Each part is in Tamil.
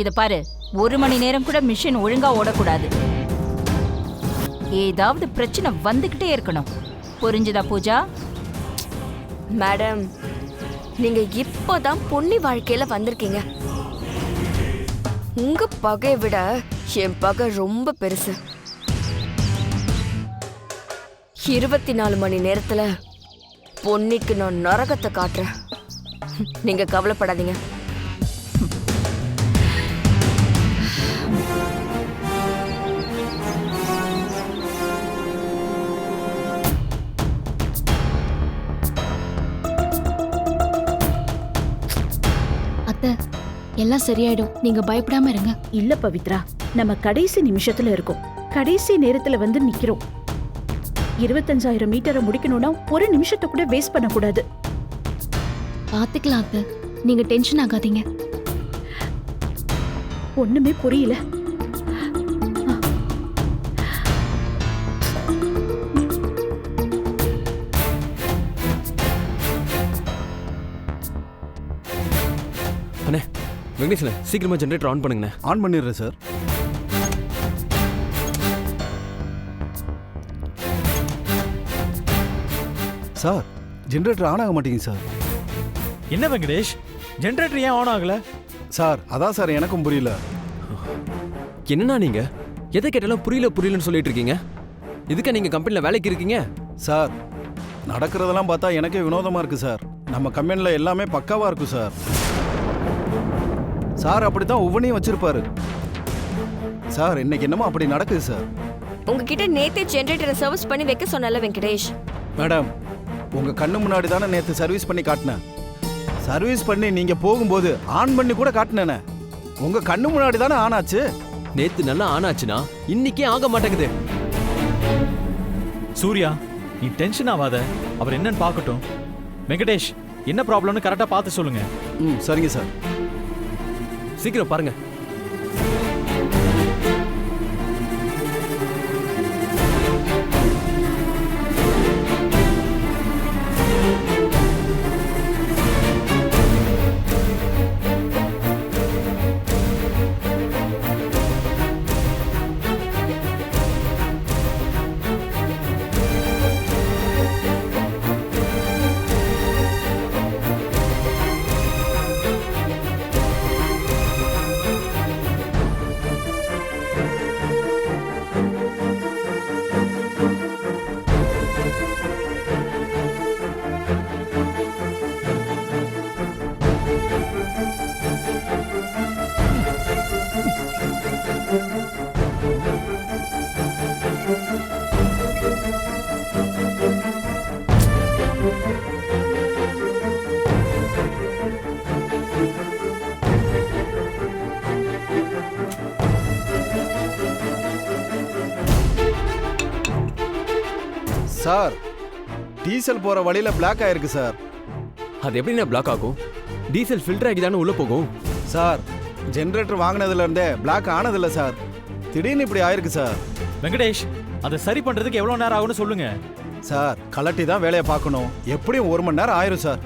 இத பாரு ஒரு மணி நேரம் கூட மிஷின் ஒழுங்கா ஓடக்கூடாது. ஏதாவது பிரச்சனை வந்துகிட்டே இருக்கணும். புரிஞ்சுதா பூஜா? மேடம் நீங்க இப்போதான் பொன்னி வாழ்க்கையில வந்திருக்கீங்க. உங்க பகையை விட என் பகை ரொம்ப பெருசு. இருபத்தி நாலு மணி நேரத்துல பொன்னிக்கு நான் நரகத்தை காட்டுறேன். நீங்க கவலைப்படாதீங்க. எல்லாம் சரியாயிடும். நீங்க பயப்படாம இருங்க. இல்ல பவித்ரா நம்ம கடைசி நிமிஷத்துல இருக்கோம். கடைசி நேரத்துல வந்து நிக்கிறோம். இருபத்தஞ்சாயிரம் மீட்டரை முடிக்கணும்னா ஒரு நிமிஷத்தை கூட வேஸ்ட் பண்ணக்கூடாது. பாத்துக்கலாம் அத்தை. நீங்க டென்ஷன் ஆகாதீங்க. ஒண்ணுமே புரியல. அண்ணே வெங்கடேஷ்ண்ணே சீக்கிரமா ஜென்ரேட்டர் ஆன் பண்ணுங்கண்ணே. ஆன் பண்ணிடுறேன் சார் சார் ஜென்ரேட்டர் ஆன் ஆக மாட்டேங்குது சார் என்ன வெங்கடேஷ்? ஜென்ரேட்டர் ஏன் ஆன் ஆகல? சார் அதான் சார் எனக்கும் புரியல. என்னண்ணா நீங்க? எதை கேட்டாலும் புரியல புரியலன்னு சொல்லிட்டு இருக்கீங்க. இதுக்கா நீங்க கம்பெனில வேலைக்கு இருக்கீங்க? சார் நடக்கிறதெல்லாம் பார்த்தா எனக்கே வினோதமா இருக்கு சார் நம்ம கம்பெனியில் எல்லாமே பக்காவா இருக்கும் சார் சார் அப்படித்தான் ஒவ்வொன்றையும் வச்சிருப்பாரு. சார் இன்னைக்கு என்னமோ அப்படி நடக்குது சார். உங்ககிட்ட நேத்தே ஜெனரேட்டரை சர்வீஸ் பண்ணி வைக்க சொன்னல வெங்கடேஷ். மேடம் உங்க கண்ணு முன்னாடி தானே நேற்று சர்வீஸ் பண்ணி காட்டினேன். சர்வீஸ் பண்ணி நீங்க போகும்போது ஆன் பண்ணி கூட காட்டினேனே. உங்க கண்ணு முன்னாடி தானே ஆன் ஆச்சு? நேத்து நல்லா ஆன் ஆச்சுன்னா இன்னைக்கே ஆக மாட்டேங்குது. சூர்யா நீ டென்ஷன் ஆகாத அவர் என்னன்னு பார்க்கட்டும். வெங்கடேஷ் என்ன ப்ராப்ளம்னு கரெக்டா பார்த்து சொல்லுங்க. ம் சரிங்க சார். சீக்கிரம் பாருங்க. சார். டீசல் போற வழியில பிளாக் ஆயிருக்கு சார். அது எப்படிண்ணே பிளாக் ஆகும்? டீசல் ஃபில்டர் ஆகி தானே உள்ள போகும்? சார் ஜென்ரேட்டர் வாங்கினதுல இருந்தே பிளாக் ஆனதில்ல சார். திடீர்னு இப்படி ஆயிருக்கு சார். வெங்கடேஷ் அதை சரி பண்றதுக்கு எவ்வளவு நேரம் ஆகும்னு சொல்லுங்க. சார் கலட்டி தான் வேலையை பார்க்கணும். எப்படியும் ஒரு மணி நேரம் ஆயிரும் சார்.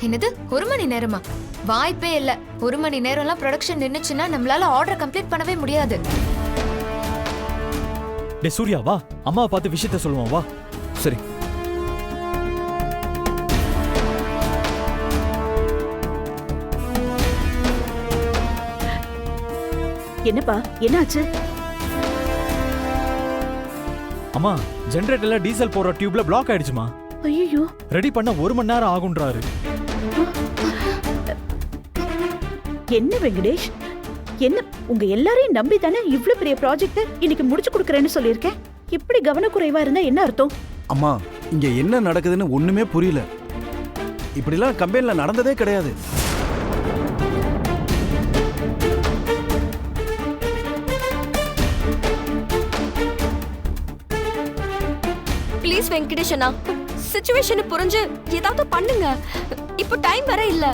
என்னது? ஒரு மணி நேரமா? வாய்ப்பே இல்ல. ஒரு மணி நேரம்லாம் ப்ரொடக்ஷன் நின்னுச்சுன்னா நம்மளால ஆர்டர் கம்ப்ளீட் பண்ணவே முடியாது. டே சூர்யா வா. அம்மாவை பார்த்து விஷயத்த சொல்லுவோம் வா. சரி. என்னப்பா என்னாச்சு? அம்மா ஜென்ரேட்டர்ல டீசல் போடுற டியூப்ல பிளாக் ஆயிடுச்சுமா. ஐயோ ரெடி பண்ண ஒரு மணி நேரம் ஆகுன்றாரு என்ன வெங்கடேஷ்? என்ன உங்க எல்லாரையும் நம்பி தானே இவ்ளோ பெரிய ப்ராஜெக்ட் இன்னைக்கு முடிச்சு கொடுக்கறேன்னு சொல்லியிருக்கேன் இப்படி கவனக்குறைவா இருந்தா என்ன அர்த்தம்? அம்மா இங்க என்ன நடக்குதுன்னு ஒண்ணுமே புரியல. இப்படிலாம் கம்பெனில நடந்ததே கிடையாது. ப்ளீஸ் வெங்கடேஷ் அண்ணா. சுச்சுவேஷனை புரிஞ்சு ஏதாவது பண்ணுங்க. இப்போ டைம் வேற இல்ல.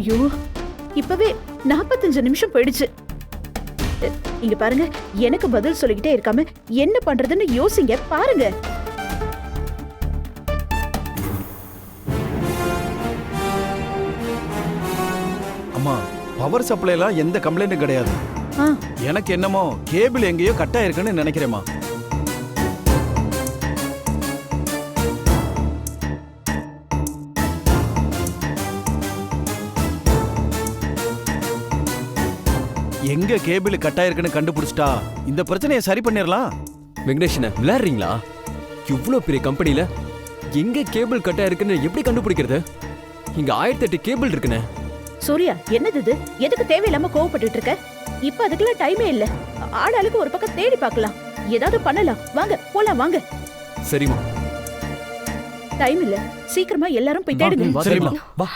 ஐயோ இப்பவே நாற்பத்தஞ்சு நிமிஷம் போயிடுச்சு. இங்க பாருங்க எனக்கு பதில் சொல்லிக்கிட்டே இருக்காம என்ன பண்றதுன்னு யோசிங்க பாருங்க. அம்மா பவர் சப்ளைலாம் எந்த கம்ப்ளைண்ட்டும் கிடையாது. எனக்கு என்னமோ கேபிள் எங்கேயோ கட் ஆயிருக்குன்னு நினைக்கிறேம்மா. எங்க கேபிள் கட் ஆயிருக்குன்னு கண்டுபிடிச்சிட்டா இந்த பிரச்சனையை சரி பண்ணிடலாம் வெங்கடேஷன விளையாடுறீங்களா? இவ்வளோ பெரிய கம்பெனில எங்க கேபிள் கட்டா இருக்குன்னு எப்படி கண்டுபிடிக்கிறது? இங்க ஆயிரத்தி எட்டு கேபிள் இருக்குண்ணே சூர்யா என்னது இது? எதுக்கு தேவையில்லாம கோவப்பட்டுட்டு இருக்க இப்ப அதுக்கெல்லாம் டைமே இல்ல. ஆளாளுக்கு ஒரு பக்கம் தேடி பார்க்கலாம் ஏதாவது பண்ணலாம். வாங்க போலாம் வாங்க. சரிம்மா. டைம் இல்ல. சீக்கிரமா எல்லாரும் போய் தேடுங்க. சரிம்மா. வா.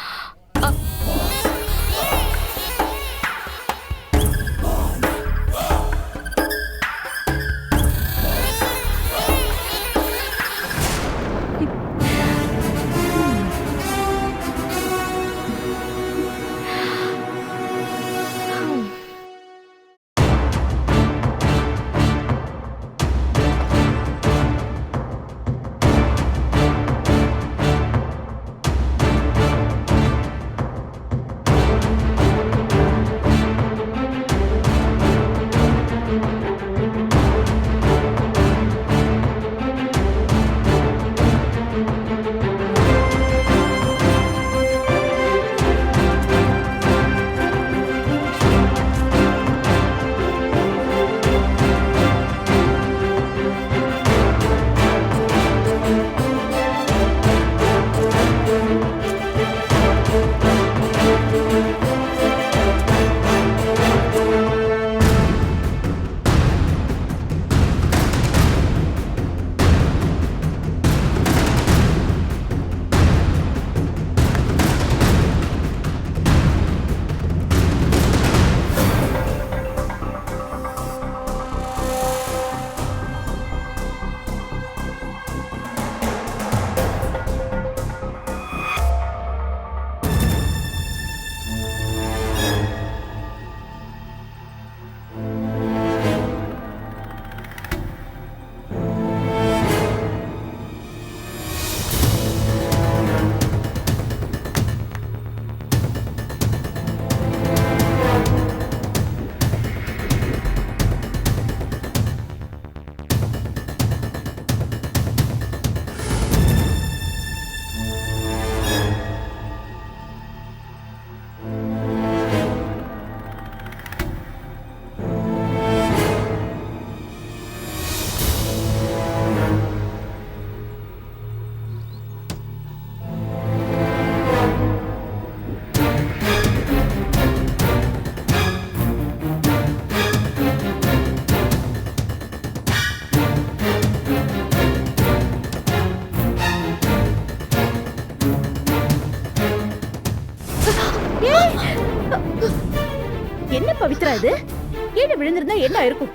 என்ன இருக்கும்.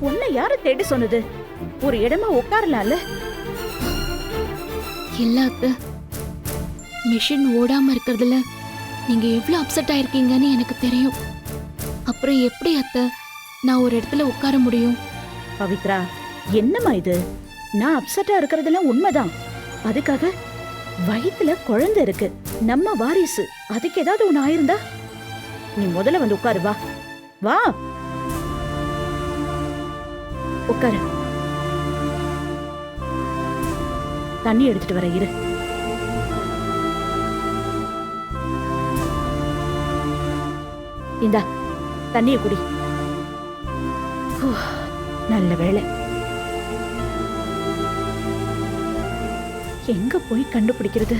உன்னை யாரு தேடி சொன்னது? ஒரு இடமா உட்காரலாம்ல? இல்ல அத்தை. மிஷின் ஓடாம இருக்கிறதுல நீங்க எவ்வளவு அப்செட் ஆயிருக்கீங்கன்னு எனக்கு தெரியும். அப்புறம் எப்படி அத்தை? நான் ஒரு இடத்துல உட்கார முடியும்? பவித்ரா என்னம்மா இது? நான் அப்செட்டா இருக்கிறதெல்லாம் உண்மைதான். அதுக்காக வயித்துல குழந்தை இருக்கு. நம்ம வாரிசு. அதுக்கு ஏதாவது ஒண்ணு ஆயிருந்தா? நீ முதல்ல வந்து உட்காரு வா. வா. உட்காரு. தண்ணி எடுத்துட்டு வர இரு. இந்தா தண்ணிய குடி. நல்ல வேலை எங்க போய் கண்டுபிடிக்கிறது?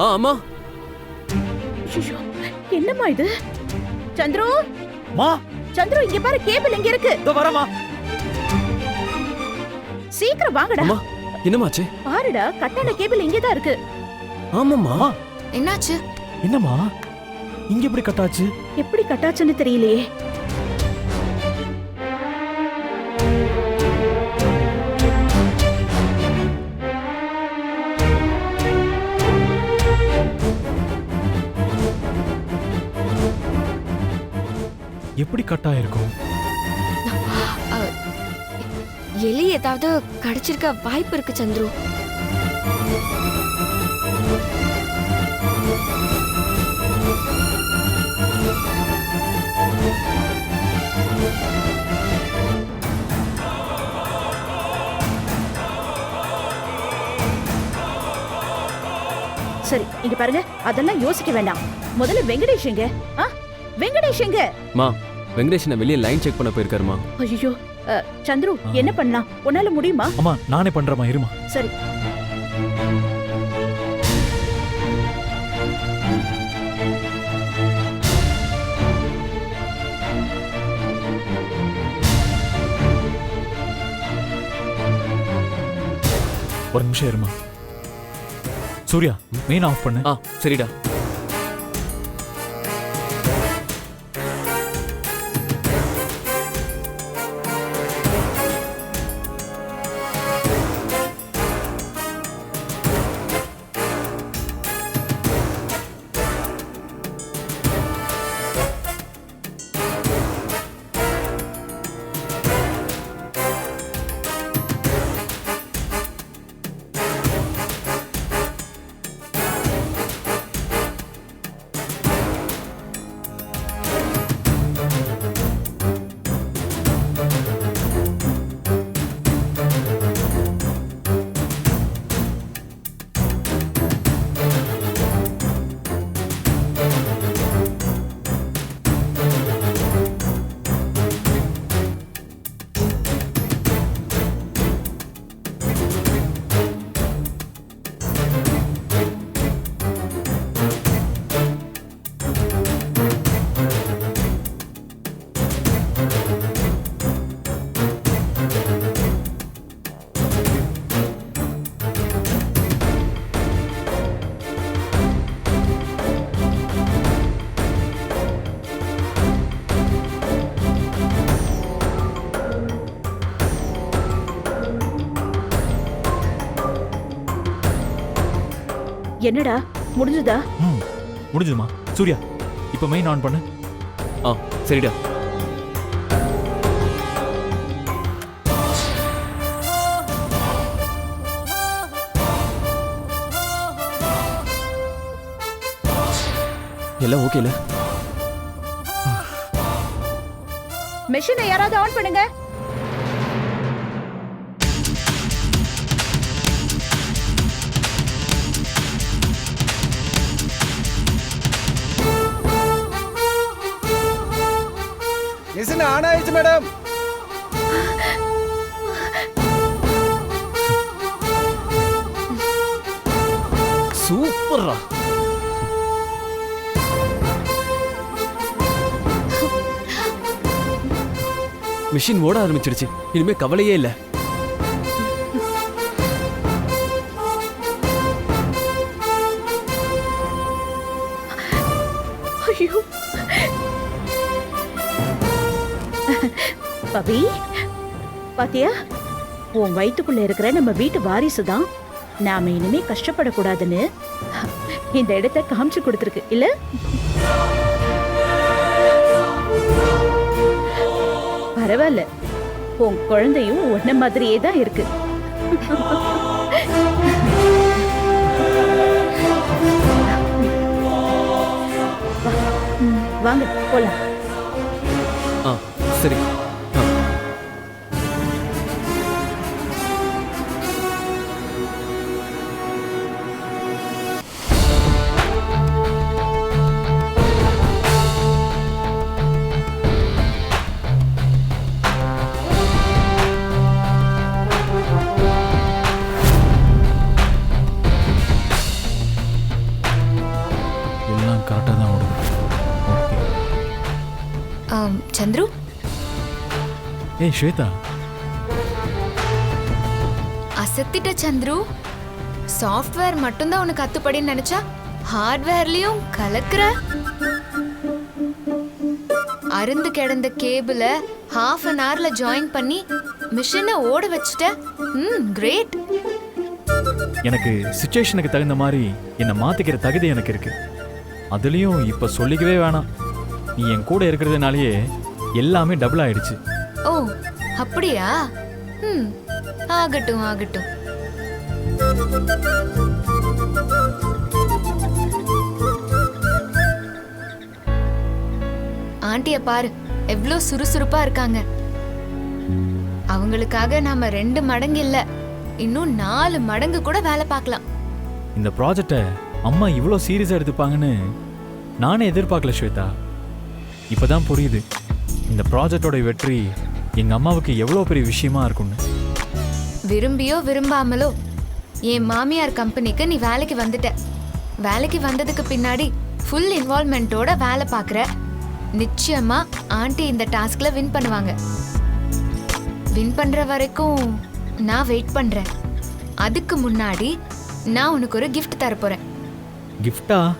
ஆ அம்மா ஐயோ, என்னம்மா இது? சந்துரு? மா. சந்துரு இங்க பாரு கேபிள் இங்க இருக்கு? இதோ வரமா சீக்கிரம் வாங்கடா. அம்மா என்னமாச்சு பாருடா கட்டான கேபிள் இங்கே தான் இருக்கு. ஆமாம்மா. என்னாச்சு? என்னம்மா? இங்க எப்படி கட்டாச்சு? எப்படி கட்டாச்சுன்னு தெரியலையே. எப்படி கட்டாயிருக்கும் எலி ஏதாவது கடிச்சிருக்க வாய்ப்பு இருக்கு சந்துரு. சரி இங்க பாருங்க. அதெல்லாம் யோசிக்க வேண்டாம். முதல்ல வெங்கடேஷ் எங்க? வெங்கடேஷ் எங்க? மா வெங்கடேஷனை வெளியே லைன் செக் பண்ண போயிருக்காருமா? ஐயோ சந்துரு என்ன பண்ணலாம்? உன்னால முடியுமா? அம்மா நானே பண்றேம்மா இருமா. சரி. ஒரு நிமிஷம் இருமா. சூர்யா மெயின் ஆஃப் பண்ணு. ஆ சரிடா. என்னடா? முடிஞ்சுதா? ம் முடிஞ்சுதுமா. சூர்யா இப்போ மெயின் ஆன் பண்ணு. ஆ சரிடா. எல்லாம் ஓகேல மெஷினை யாராவது ஆன் பண்ணுங்க. மேடம். சூப்பர்ரா. மிஷின் ஓட ஆரம்பிச்சிடுச்சு. இனிமே கவலையே இல்ல. பவி பாத்தியா? உன் வயிற்றுக்குள்ள இருக்கிற நம்ம வீட்டு வாரிசு தான் நாம இனிமே கஷ்டப்படக்கூடாதுன்னு இந்த இடத்த காமிச்சு கொடுத்துருக்கு இல்ல? பரவாயில்ல. உன் குழந்தையும் ஒன்ன மாதிரியே தான் இருக்கு. வாங்க போலாம். ஏய் ஸ்வேதா. அசத்திட்ட சந்துரு சாஃப்ட்வேர் மட்டும்தான் உனக்கு அத்துப்படின்னு நினைச்சா ஹார்ட்வேர்லயும் கலக்குற? அருந்து கிடந்த கேபிள ஹாஃப் அன் ஹவர்ல ஜாயின் பண்ணி மிஷினை ஓட வச்சுட்ட. ம் கிரேட் எனக்கு சுச்சுவேஷனுக்கு தகுந்த மாதிரி என்னை மாத்திக்கிற தகுதி எனக்கு இருக்கு. அதுலயும் இப்ப சொல்லிக்கவே வேணாம். நீ என் கூட இருக்கிறதுனாலயே எல்லாமே டபுள் ஆயிடுச்சு. ஓ அப்படியா? ம் ஆகட்டும் ஆகட்டும். ஆண்டிய பாரு எவ்வளோ சுறுசுறுப்பா இருக்காங்க. அவங்களுக்காக நாம ரெண்டு மடங்கு இல்ல இன்னும் நாலு மடங்கு கூட வேலை பார்க்கலாம். இந்த ப்ராஜெக்டை அம்மா இவ்வளோ சீரியஸாக எடுத்துப்பாங்கன்னு நானே எதிர்பார்க்கல ஸ்வேதா. இப்போதான் புரியுது இந்த ப்ராஜெக்டோட வெற்றி எங்க அம்மாவுக்கு எவ்வளோ பெரிய விஷயமா இருக்கும்னு? விரும்பியோ விரும்பாமலோ என் மாமியார் கம்பெனிக்கு நீ வேலைக்கு வந்துட்ட. வேலைக்கு வந்ததுக்கு பின்னாடி ஃபுல் இன்வால்மெண்ட்டோட வேலை பார்க்குற. நிச்சயமா ஆண்டி இந்த டாஸ்க்ல வின் பண்ணுவாங்க. வின் பண்ற வரைக்கும் நான் வெயிட் பண்றேன். அதுக்கு முன்னாடி நான் உனக்கு ஒரு gift தர போறேன். கிஃப்டா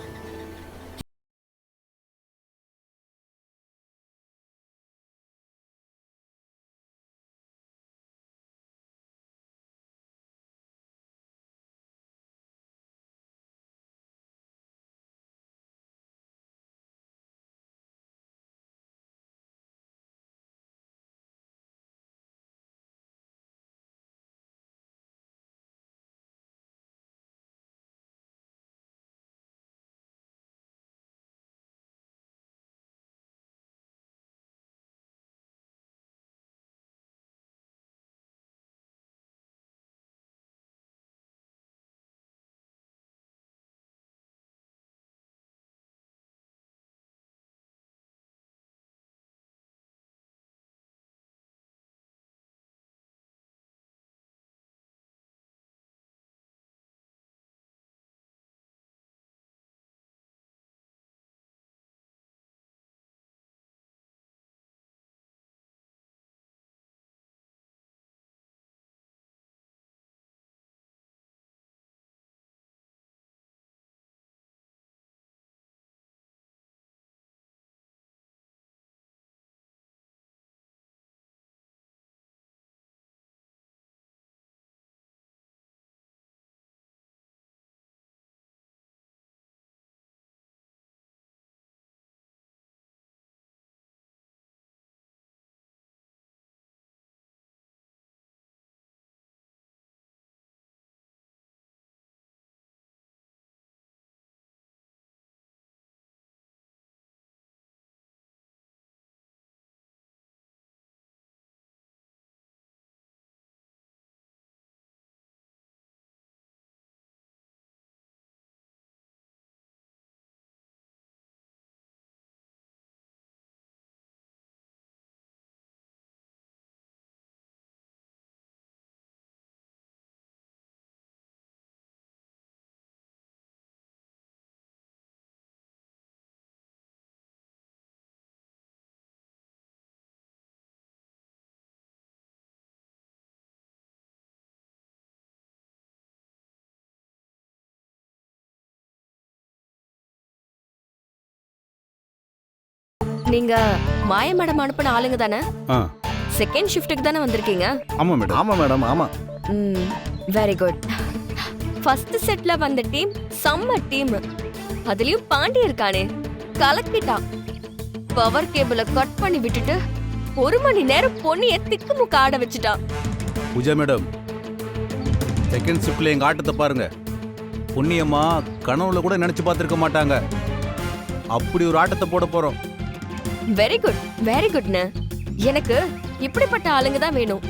நீங்க மாய மேடம் அனுப்பின ஆளுங்க தானே? செகண்ட் ஷிஃப்ட்டுக்கு தானே வந்திருக்கீங்க? ஆமாம் மேடம். ஆமாம் மேடம் ஆமாம் ம் வெரி குட் ஃபர்ஸ்ட் செட்ல வந்த டீம் செம்ம டீம் அதுலயும் பாண்டி இருக்கானே. கலக்கிட்டான் பவர் கேபிள கட் பண்ணி விட்டுட்டு ஒரு மணி நேரம் பொண்ணிய திக்கு முக்க ஆட வச்சுட்டான் பூஜா மேடம் செகண்ட் ஷிஃப்ட்ல எங்க ஆட்டத்தை பாருங்க. புண்ணியம்மா கனவுல கூட நினைச்சு பார்த்திருக்க மாட்டாங்க. அப்படி ஒரு ஆட்டத்தை போட போறோம். வெரி குட் வெரி குட்னு எனக்கு இப்படிப்பட்ட ஆளுங்க தான் வேணும்.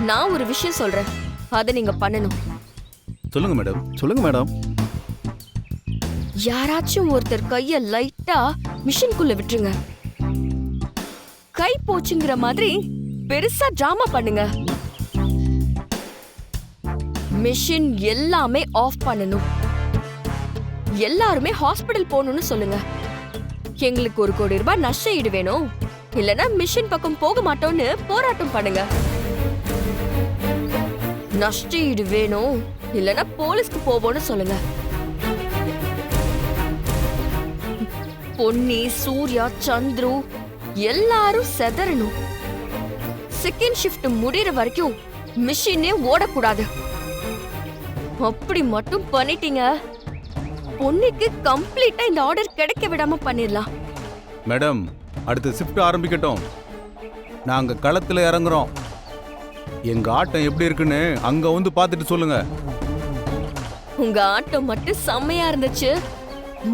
நான் ஒரு விஷயம் சொல்றேன். அதை நீங்க பண்ணணும். சொல்லுங்க மேடம். சொல்லுங்க மேடம். யாராச்சும் ஒருத்தர் கைய லைட்டா மிஷின்குள்ள விட்டுருங்க. கை போச்சுங்கிற மாதிரி பெருசா டிராமா பண்ணுங்க. மிஷின் எல்லாமே ஆஃப் பண்ணணும். எல்லாருமே ஹாஸ்பிடல் போகணும்னு சொல்லுங்க. எங்களுக்கு ஒரு கோடி ரூபாய் நஷ்ட ஈடு வேணும். இல்லனா மிஷின் பக்கம் போக மாட்டோம்னு போராட்டம் பண்ணுங்க. நஷ்ட ஈடு வேணும். இல்லனா போலீஸ்க்கு போவோம்னு சொல்லுங்க. பொன்னி சூர்யா சந்துரு எல்லாரும் செதறணும். செகண்ட் ஷிஃப்ட் முடிகிற வரைக்கும் மிஷினே ஓடக்கூடாது. அப்படி மட்டும் பண்ணிட்டீங்க. பொன்னிக்கு கம்ப்ளீட்டா இந்த ஆர்டர் கிடைக்க விடாம பண்ணிடலாம். மேடம் அடுத்த ஷிஃப்ட் ஆரம்பிக்கட்டும். நாங்க களத்துல இறங்குறோம். எங்க ஆட்டம் எப்படி இருக்குன்னு அங்க வந்து பார்த்துட்டு சொல்லுங்க. உங்க ஆட்டம் மட்டும் செம்மையா இருந்துச்சு.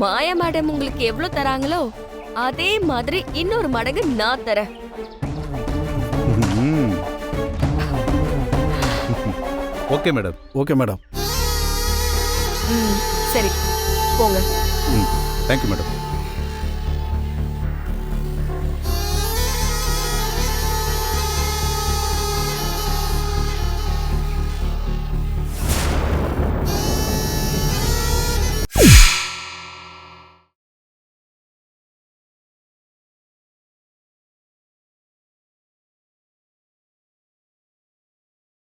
மாயா மேடம் உங்களுக்கு எவ்வளவு தராங்களோ அதே மாதிரி இன்னொரு மடங்கு நான் தரேன். Okay madam. Okay madam. சரி. போங்க. ம். Thank you madam